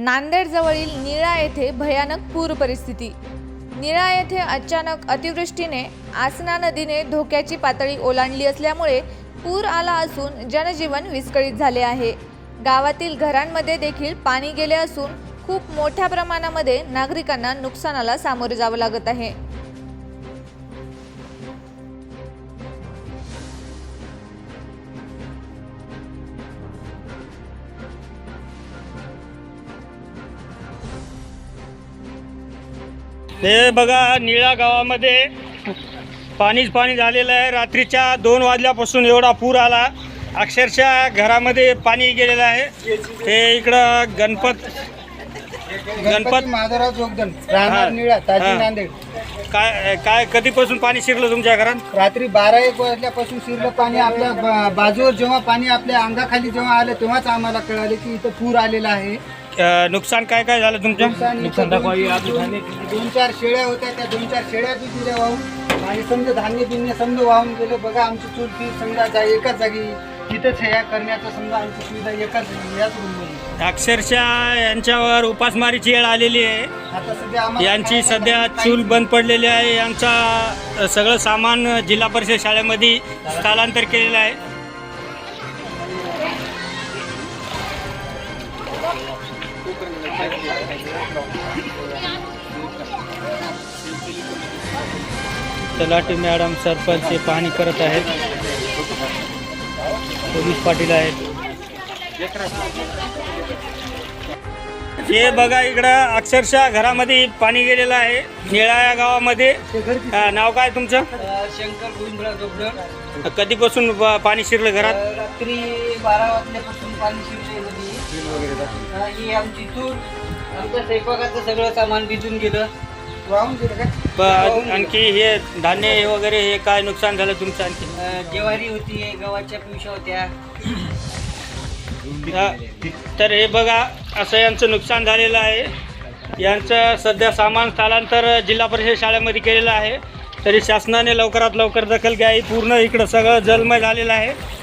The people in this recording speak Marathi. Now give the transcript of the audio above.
नांदेडजवळील निळा येथे भयानक पूर परिस्थिती. निळा येथे अचानक अतिवृष्टीने आसना नदीने धोक्याची पातळी ओलांडली असल्यामुळे पूर आला असून जनजीवन विस्कळीत झाले आहे. गावातील घरांमध्ये देखील पाणी गेले असून खूप मोठ्या प्रमाणामध्ये नागरिकांना नुकसानाला सामोरे जावं लागत आहे. हे बघा निळा गावामध्ये पाणीच पाणी झालेलं आहे. रात्रीच्या दोन वाजल्यापासून एवढा पूर आला. अक्षरशः घरामध्ये पाणी गेलेलं आहे. हे इकडं गणपत गणपत माधवराव जोगदन राहणार. निळा ताजी. नांदेड. काय काय कधीपासून पाणी शिरलं तुमच्या घरात? रात्री बारा एक वाजल्यापासून शिरलं पाणी आपल्या बाजूवर जेव्हा पाणी आपल्या अंगाखाली जेव्हा आलं तेव्हाच आम्हाला कळाले की इथं पूर आलेला आहे. अं, नुकसान काय काय झालं तुमचं? नुकसान इथं दोन दोन चार शेळ्या होत्या त्या दोन चार शेळ्या बी वाहून. आणि समजा धान्य बिन्य समजा वाहून गेलं बघा आमची चूल ती समजा जा एकाच जागी तिथंच ह्या करण्याचं समजा आमची सुविधा एकाच याच रूममध्ये. अक्षरशः यांच्यावर उपासमारीची वेळ आलेली आहे. आता सध्या आम्हाला यांची खायला सध्या काही- चूल बंद पडलेली आहे. यांचा अ, सगळं सामान जिल्हा परिषद शाळेमध्ये स्थलांतर केलेलं आहे. तलाठी मॅडम सरपंच हे पाहणी करत आहेत. पोलीस पाटील आहेत. हे बघा इकडं अक्षरशः घरामध्ये पाणी गेलेलं आहे. निळा या गावामध्ये. नाव काय तुमचं? शंकर गोविंदराव कधीपासून पाणी शिरलं घरात? रात्री बारा वाजल्यापासून पाणी शिरले हा, ही आमची स्वयंपाकाचं सगळं सामान भिजून गेलं. वाहून गेलं काय प- आणखी हे धान्य हे वगैरे हे काय नुकसान झालं तुमचं आणखी? अं, ज्वारी होती गव्हाच्या पिवशा होत्या. अ, तर हे बघा असं यांचं नुकसान झालेलं आहे. यांचं सध्या सामान स्थलांतर जिल्हा परिषद शाळेमध्ये केलेलं आहे. तरी शासनाने लवकरात लवकर दखल घ्यावी. पूर्ण इकडं सगळं जलमय झालेलं आहे.